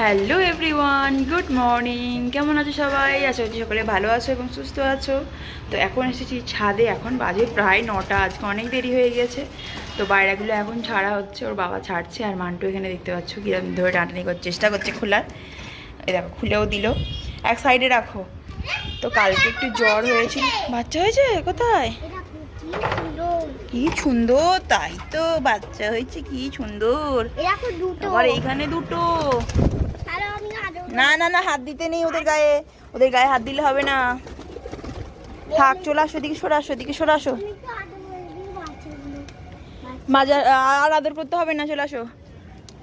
Hello everyone good morning. কেমন আছো সবাই? আশা করছি সকলে ভালো আছো এবং সুস্থ আছো। তো এখন এসেছি ছাদে এখন বাজে প্রায় নটা আজকে অনেক দেরি হয়ে গেছে। তো বাইরেগুলো এখন ছাড়া হচ্ছে ওর বাবা ছাড়ছে আর মান্টু এখানে দেখতে পাচ্ছ কীরকম ধরে টানাটানি করার চেষ্টা করছে খোলার। এই দেখো খুলেও দিল। এক সাইডে রাখো। তো কালকে একটু জ্বর হয়েছিল। বাচ্চা হয়েছে? কোথায়? কি সুন্দর তাই তো বাচ্চা হয়েছে কি সুন্দর। আবার এইখানে দুটো। না না না, হাত দিতে নেই ওদের গায়ে। ওদের গায়ে হাত দিলে হবে না। থাক, চলে আসো দিকে সরে আসো দিকে সরে আসো। তো মাজার আর আদর করতে হবে না, চলে আসো।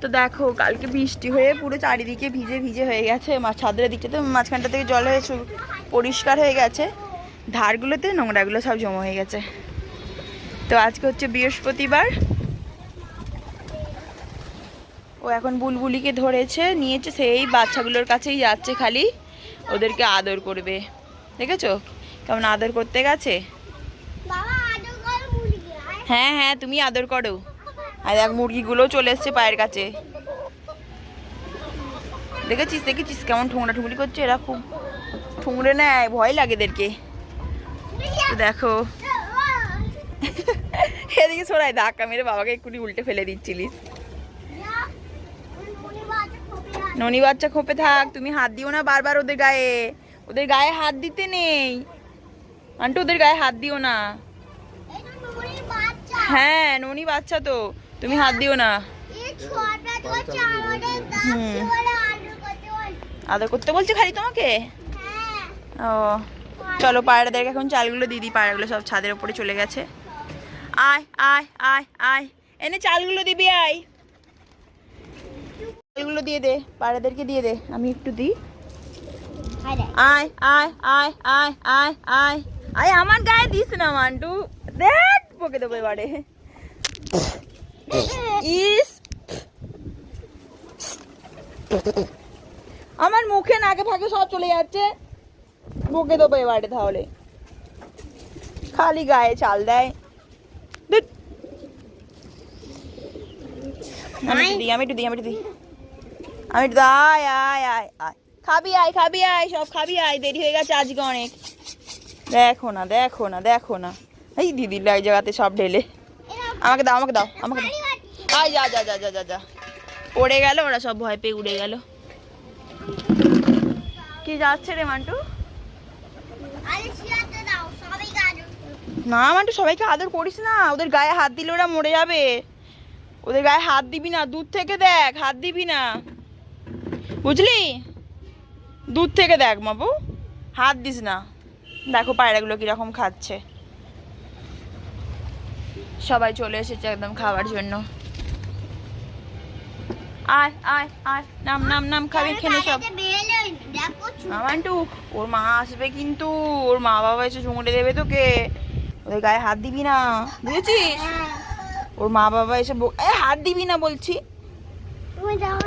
তো দেখো, কালকে বৃষ্টি হয়ে পুরো চারিদিকে ভিজে ভিজে হয়ে গেছে। ছাদের দিকটাতে মাঝখানটা থেকে জল হয়ে পরিষ্কার হয়ে গেছে। ধারগুলোতে, নোংরাগুলো সব জমা হয়ে গেছে। তো আজকে হচ্ছে বৃহস্পতিবার। ও এখন বুলবুলিকে ধরেছে নিয়েছে সেই বাচ্চাগুলোর কাছেই যাচ্ছে খালি। ওদেরকে আদর করবে। দেখেছ? কেমন আদর করতে গেছে? হ্যাঁ হ্যাঁ তুমি আদর করো। আর দেখ মুরগিগুলোও চলে এসছে পায়ের কাছে। দেখেছিস দেখেছিস কেমন ঠুংরা ঠুংরি করছে? এরা খুব ঠুংরে নেয় ভয় লাগে এদেরকে। দেখো। এদিকে সরাই ধাক্কা মেরে বাবাকে এক্ষুনি উল্টে ফেলে দিচ্ছিলিস। ননি বাচ্চা খোপে থাক তুমি হাত দিও না বারবার ওদের গায়ে। ওদের গায়ে হাত দিতে নেই। আন্টু ওদের গায়ে হাত দিও না। হ্যাঁ ননি বাচ্চা তো তুমি হাত দিও না। হুম। আদর করতে বলছে খালি তোমাকে? ও চলো পায়রাদেরকে এখন চালগুলো দিদি পায়রাগুলো সব ছাদের উপরে চলে গেছে। আয় আয় আয় আয়। এনে চালগুলো দিবি আয়। চালগুলো দিয়ে দে পায়রাদেরকে দিয়ে দে আমি একটু দিই। আয় আয় আয় আয় আয় আয় আয় আমার গায়ে দিস না মান্টু। দেখ বকে দেবো এবারে। ইস। আমার মুখে নাকে ফাঁকে সব চলে যাচ্ছে। বকে দেবো এবারে তাহলে। খালি গায়ে চাল দেয়। আমি একটু দিই আমি একটু দিই আমি একটু দিই। আমি আয় আয় আয় আয়। খাবি আয় খাবি, আয়, সব খাবি, আয়, দেরি হয়ে গেছে আজকে অনেক। দেখো না দেখো না দেখো না। এই দিদি এক জায়গাতে সব ঢেলে। আমাকে দাও আমাকে দাও আমাকে দাও। আয়, যা যা যা যা যা যা। পড়ে গেল, ওরা সব ভয় পেয়ে উড়ে গেল। কি যাচ্ছে রে মান্টু? না মান্টু, সবাইকে আদর করিস না। ওদের গায়ে হাত দিলে ওরা মরে যাবে। ওদের গায়ে হাত দিবি না, দূর থেকে দেখ, হাত দিবি না। বুঝলি? দূর থেকে দেখ মাবু হাত দিস না। দেখো পায়রাগুলো কীরকম খাচ্ছে। সবাই চলে এসেছে একদম খাওয়ার জন্য। আয় আয় আয়। নাম নাম নাম খাবি খেলে সব। মামান্টু ওর মা আসবে কিন্তু। ওর মা বাবা এসে ঝুঁকড়ে দেবে তোকে। ওদের গায়ে হাত দিবি না বুঝেছিস? ওর মা বাবা এসে হাত দিবি না বলছি।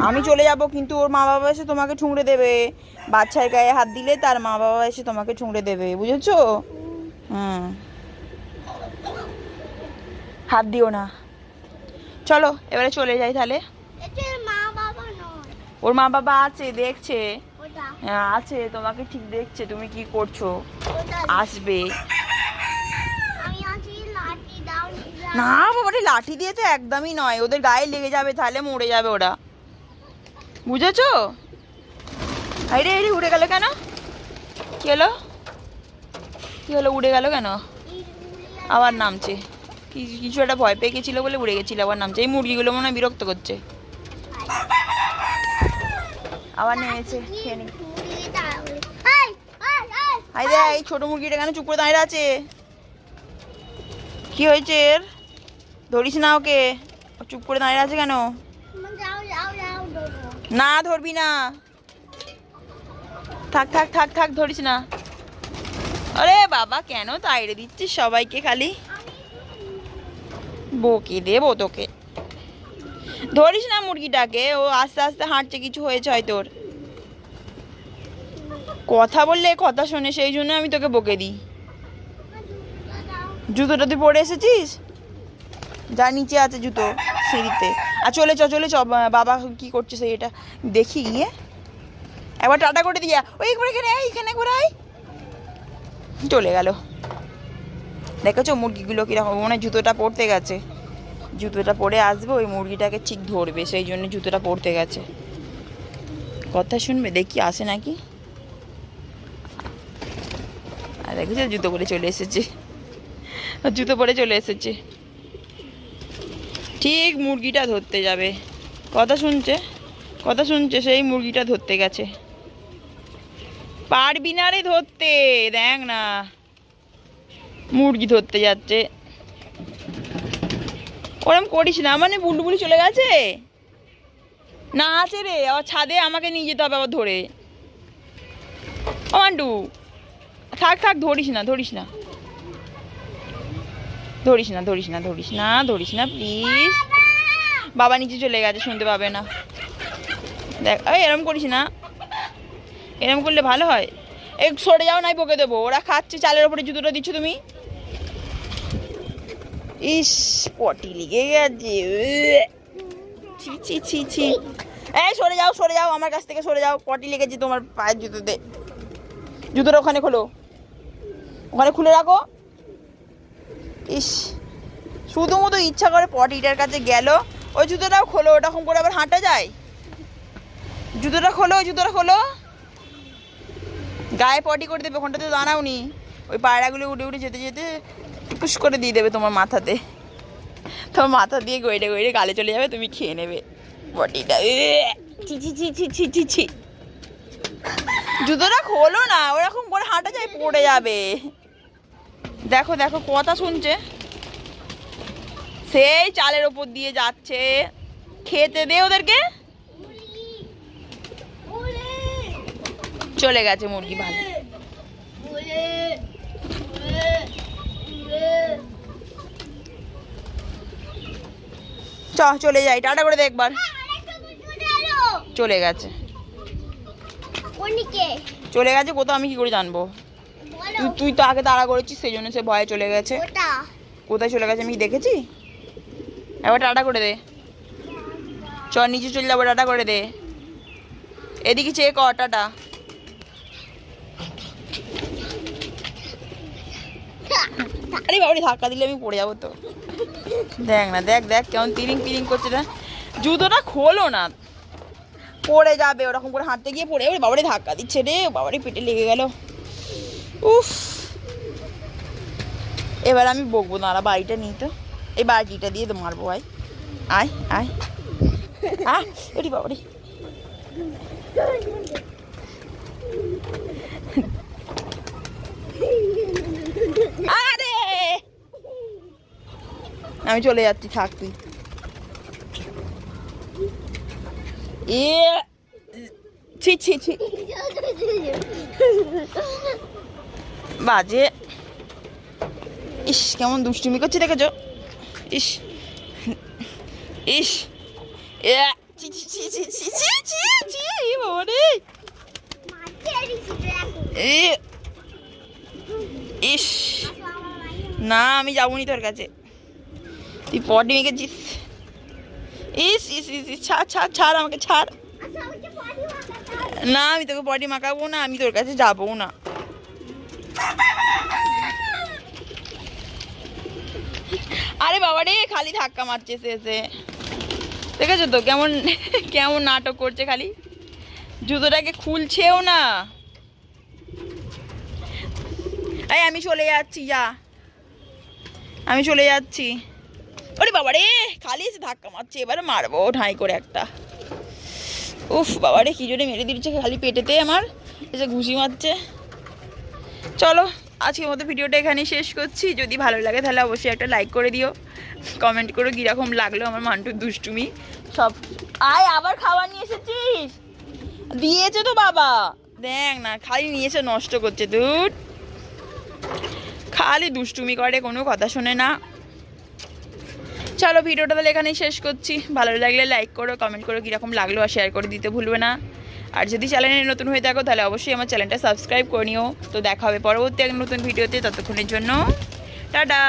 আমি চলে যাব কিন্তু ওর মা বাবা এসে তোমাকে ঠুংড়ে দেবে। বাচ্চার গায়ে হাত দিলে তার মা বাবা এসে তোমাকে ঠুংড়ে দেবে বুঝেছ? হুম। হাত দিও না। চলো এবারে চলে যাই তাহলে। বাবা ওর মা বাবা আছে দেখছে। হ্যাঁ, আছে তোমাকে ঠিক দেখছে। তুমি কি করছ? আসবে। না বাবারে লাঠি দিয়ে তো একদমই নয়। ওদের গায়ে লেগে যাবে তাহলে মরে যাবে ওরা। বুঝেছ? আরে আরে উড়ে গেল কেন? কি হলো? কি হলো উড়ে গেল কেন? আবার নামছে। কিছু একটা ভয় পেয়ে গেছিল বলে উড়ে গেছিল আবার নামছে। এই মুরগিগুলো মনে হয় বিরক্ত করছে। আবার নেমেছে হাই দে এই ছোট মুরগিটা কেন চুপ করে দাঁড়িয়ে আছে? কি হয়েছে এর? ধরিস না ওকে। চুপ করে দাঁড়িয়ে আছে কেন? না ধরবি না। থাক থাক থাক থাক, ধরিস না। আরে বাবা, কেন তাইড়ে দিচ্ছিস সবাইকে খালি? বকে দেবো তোকে। ধরিস না মুরগিটাকে, ও আস্তে আস্তে হাঁটছে, কিছু হয়েছে হয় তোর। কথা বললে কথা শোনে, সেই জন্য আমি তোকে বকে দিই। জুতোটা তুই পরে এসেছিস? যা নিচে আছে জুতো, সিঁড়িতে। আর চলে চ চলে চ বাবা কি করছে সেই এটা দেখি গিয়ে। একবার টাটা করে দিয়া ওই একবার এখানে এখানে একবার আয়। চলে গেল। দেখেছ মুরগিগুলো কীরকম, মনে জুতোটা পড়তে গেছে। জুতোটা পরে আসবে, ওই মুরগিটাকে ঠিক ধরবে, সেই জন্য জুতোটা পড়তে গেছে। কথা শুনবে, দেখি আসে নাকি। আর দেখেছ জুতো পরে চলে এসেছে। জুতো পরে চলে এসেছে। ঠিক মুরগিটা ধরতে যাবে। কথা শুনছে? কথা শুনছে, সেই মুরগিটা ধরতে গেছে। পারবি না রে ধরতে, দেখ না। মুরগি ধরতে যাচ্ছে। ওরম করিস না মানে বুলবুলি চলে গেছে? না আছে রে আবার ছাদে আমাকে নিয়ে যেতে হবে আবার ধরে। ও থাক থাক, ধরিস না ধরিস না। ধরিস না ধরিস না ধরিস না ধরিস না প্লিজ বাবা নিচে চলে গেছে, শুনতে পাবে না। দেখ ওই এরম করিস না। এরম করলে ভালো হয়। এই সরে যাও, নাই বকে দেবো। ওরা খাচ্ছে, চালের ওপরে জুতোটা দিচ্ছ তুমি? ইস, পটি লেগে গেছে। ছি ছি ছি ছি। এই, সরে যাও সরে যাও, আমার কাছ থেকে সরে যাও। পটি লেগেছে তোমার পায়ের জুতোতে। জুতোটা ওখানে খোলো। ওখানে খুলে রাখো। ইস শুধু মতো ইচ্ছা করে পটিটার কাছে গেল, ওই জুতোটাও খোলো, ওরকম করে আবার হাঁটা যায়? জুতোটা খোলো, ওই জুতোটা খোলো। গায়ে পটি করে দেবে ওখানটাতে দাঁড়াও নি ওই পায়রাগুলো উঠে উঠে যেতে যেতে টুকুস করে দিয়ে দেবে তোমার মাথাতে। তোমার মাথা দিয়ে গইড়ে গইড়ে গালে চলে যাবে, তুমি খেয়ে নেবে ছি। জুতোটা খোলো না, ওরকম করে হাঁটা যায়, পড়ে যাবে। দেখো দেখো কথা শুনছে। সেই চালের ওপর দিয়ে যাচ্ছে। খেতে দে ওদেরকে। চলে গেছে মুরগি ভালো চ চলে যাই। টাটা করে দেখবার চলে গেছে। চলে গেছে কোথাও আমি কি করে জানব? তুই তুই তো আগে তাড়া করেছিস সেই জন্য সে ভয়ে চলে গেছে। কোথায় চলে গেছে আমি দেখেছি? একবার টাটা করে দে। চ নিচে চলে যাব টাটা করে দে। এদিকে চেয়ে কর টাটা। আরে বাবারে ধাক্কা দিলে আমি পড়ে যাব তো। দেখ না দেখ দেখ কেমন তিরিং তিরিং করছে না জুতোটা খোলো না। পড়ে যাবে ওরকম করে হাঁটতে গিয়ে পড়ে যাবে। বাবারে ধাক্কা দিচ্ছে রে। বাবারে পেটে লেগে গেল। উফ। এবার আমি বকবো না বাড়িটা নিই তো। এই বাড়িটা দিয়ে তো মারবো, আয়। আয় আয়। আহ, ওরে বাবারে। আরে! আমি চলে যাচ্ছি, থাক তুই। এ, ছি ছি ছি। বাজে। ইস, কেমন দুষ্টুমি করছে দেখেছ? ইস। ইস। ইস। না, আমি যাবনি তোর কাছে। তুই পটি মেখেছিস। ইস ইস ইস ছাড় ছাড় ছাড় আমাকে, ছাড়। না, আমি তোকে পটি মাখাবো না, আমি তোর কাছে যাব না। আরে বাবা রে, খালি ধাক্কা মারছে সে শেষে দেখেছ তো কেমন কেমন নাটক করছে খালি? জুতোটাকে খুলছেও না। এই, আমি চলে যাচ্ছি, যা। আমি চলে যাচ্ছি। ওরে বাবা রে, খালি এসে ধাক্কা মারছে, এবারে মারবো ঠাঁই করে একটা। উফ, বাবা রে, কি জোরে মেরে দিচ্ছে খালি পেটেতে আমার, এসে ঘুষি মারছে। চলো, আজকের মতো ভিডিওটা এখানেই শেষ করছি। যদি ভালো লাগে তাহলে অবশ্যই একটা লাইক করে দিও। কমেন্ট করো কীরকম লাগল আমার মান্টুর দুষ্টুমি। সব আয়, আবার খাবার নিয়ে এসেছিস? দিয়েছে তো বাবা। দেখ না, খালি নিয়ে এসে নষ্ট করছে দুধ খালি দুষ্টুমি করে, কোনো কথা শোনে না। চলো, ভিডিওটা তাহলে এখানেই শেষ করছি। ভালো লাগলে লাইক করো কমেন্ট করো কীরকম লাগল আর শেয়ার করে দিতে ভুলবে না। আর যদি চ্যানেলে নতুন হয়ে থাকো, তাহলে অবশ্যই আমার চ্যানেলটা সাবস্ক্রাইব করে নিও। তো দেখা হবে পরবর্তী এক নতুন ভিডিওতে ততক্ষণের জন্য, টাটা!